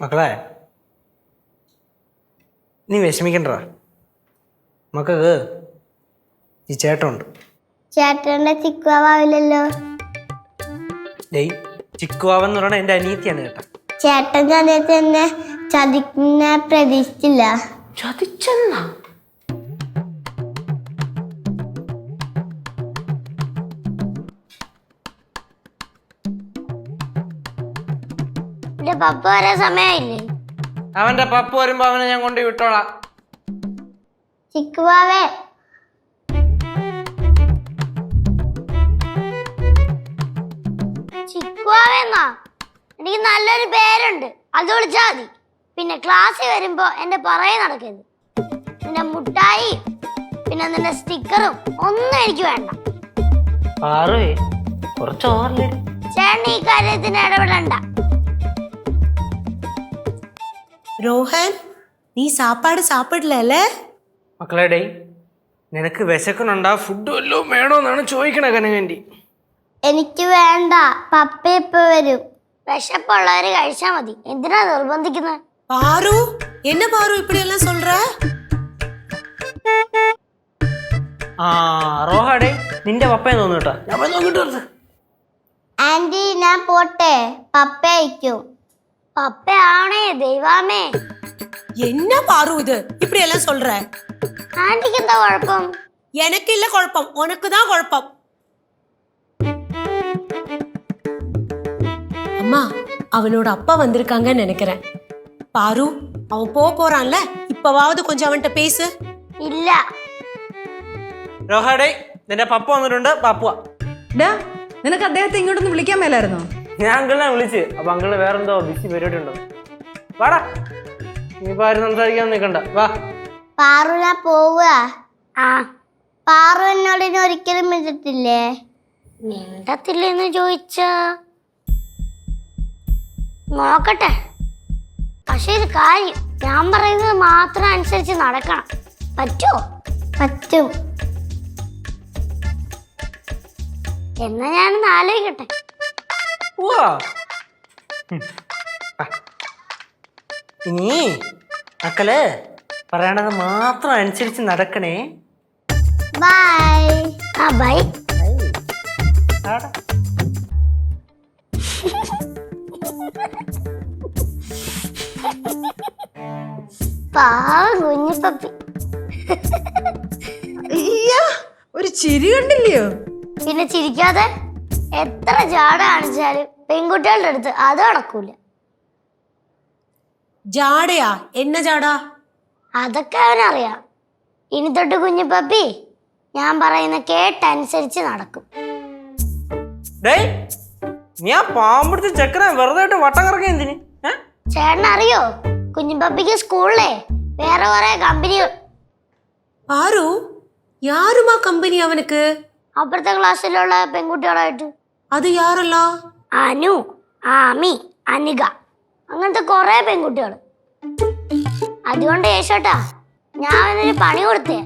മക്കളെ നീ വിഷമിക്കണ്ടടാ മക്കൾക്ക് ഈ ചേട്ടനുണ്ട്. ചേട്ടന്റെ ചിക്കുവാവില്ലല്ലോ ഡേയ് ചിക്കുവാവെന്ന് പറയണ എന്റെ അനിയത്തിയാണ് കേട്ടോ ചേട്ടൻ ചതിച്ചെന്നെ എന്നെ ചതിക്കുന്ന പ്രതീക്ഷിച്ചില്ല. ചതിച്ചെന്നാ? എന്റെ പപ്പ വരാൻ സമയമായില്ലേ അവന്റെ പപ്പ വരുമ്പോ അവനെ ഞാൻ കൊണ്ട് വിട്ടോളാം. ചിക്കുവാവേ. ചിക്കുവാവേന്നാ? എനിക്ക് നല്ലൊരു പേരുണ്ട്. അത് വിളിച്ചാ മതി. പിന്നെ ക്ലാസ്സിൽ വരുമ്പോ എന്റെ പറയെ നടക്കരുത്. നിന്റെ മുട്ടായി പിന്നെ നിന്റെ സ്റ്റിക്കറും ഒന്നും എനിക്ക് വേണ്ട. കുറച്ച് ചേട്ടൻ ഈ കാര്യത്തിന് ഇടപെടണ്ട. ரோஹன் நீ சாப்பாடு சாப்பிடல മക്കളെ ഡേ നിനക്ക് വിശക്കണുണ്ടാ ഫുഡ് വല്ലതും വേണോന്നാണ് ചോദിക്കണേ കനകൻ്റെ എനിക്ക് വേണ്ട പപ്പ ഇപ്പൊ വരും വിശപ്പുള്ളവര് കഴിച്ചാ മതി എന്തിനാ നിർബന്ധിക്കുന്നത് பாரு என்ன பாரு இப்படி எல்லாம் சொல்ற ആ റോഹാടേ നിന്റെ പപ്പയെ തോന്നു കേട്ടോ ഞാൻ പോയി നോക്കിട്ട് വരട്ടെ. ആന്റി ഞാൻ പോട്ടെ പപ്പ അയക്കും പപ്പ ആണേ ദൈവാമേ என்ன பாரு இது இப்படி எல்லாம் சொல்ற ആന്റിക്ക് എന്താ കുഴപ്പം எனக்கு இல்ல குழப்பம் உனக்கு தான் குழப்பம் அம்மா அவனோட அப்பா வந்திருக்காங்கன்னு நினைக்கிறேன் பாரு அவன் போக போறான்ல இப்பவாவது கொஞ்சம் அவன்கிட்ட பேசு ഇല്ല റോഹാടേ നിന്റെ പപ്പ വന്നിട്ടുണ്ട് പപ്പുവ ഡാ നിനക്ക് അദ്ദേഹത്തെ ഇങ്ങോട്ടൊന്ന് വിളിക്കാൻ മേലായിരുന്നോ ഞാൻ അങ്കിളിനെ വിളിച്ച്. അപ്പൊ അങ്കിൾ വേറെന്തോ ബിസി പരിപാടി ഉണ്ടോ? വാടാ. ഇനിയിപ്പോ ആരും സംസാരിക്കാൻ നിൽക്കണ്ട വാ. പാറുന പോവുക. ആ. പാറു എന്നോട് ഇനി ഒരിക്കലും മിണ്ടത്തില്ലേ? മിണ്ടത്തില്ലെന്ന് ചോദിച്ച? നോക്കട്ടെ. പക്ഷെ ഒരു കാര്യം ഞാൻ പറയുന്നത് മാത്രം അനുസരിച്ച് നടക്കണം. പറ്റോ? പറ്റും. എന്നാ ഞാനൊന്ന് ആലോചിക്കട്ടെ. ഇനി മക്കൾ പറയണത് മാത്രം അനുസരിച്ച് നടക്കണേ. ബൈ ആ ബൈ കുഞ്ഞിപ്പപ്പി അയ്യാ ഒരു ചിരി കണ്ടില്ലയോ? പിന്നെ ചിരിക്കാതെ? എത്ര ജാട കാണിച്ചാലും പെൺകുട്ടികളുടെ അടുത്ത് അത് നടക്കൂല ஜாடையா என்ன ஜாடா അതൊക്കെ അവനറിയാം ഇനി തൊട്ട് കുഞ്ഞിപ്പപ്പി ഞാൻ പറയുന്ന കേട്ടനുസരിച്ച് നടക്കും ഡേയ് ഞാൻ പാമ്പെടുത്ത് ചെക്കനെ വെറുതെ ആയിട്ട് വട്ടം കറക്കാൻ എന്തിന് ഏ? ചേട്ടൻ അറിയോ കുഞ്ഞിപ്പപ്പിക്ക് സ്കൂളിലെ വേറെ കുറെ കമ്പനികൾ பாரு யாருமா கம்பெனி அவனுக்கு അപ്പുറത്തെ ക്ലാസ്സിലുള്ള പെൺകുട്ടികളായിട്ട്. അത് യാറല്ലോ? അനു ആമി അനിക. അങ്ങനത്തെ കുറെ പെൺകുട്ടികൾ അതുകൊണ്ട് യേശോട്ടാ ഞാൻ അവനൊരു പണി കൊടുത്തേ.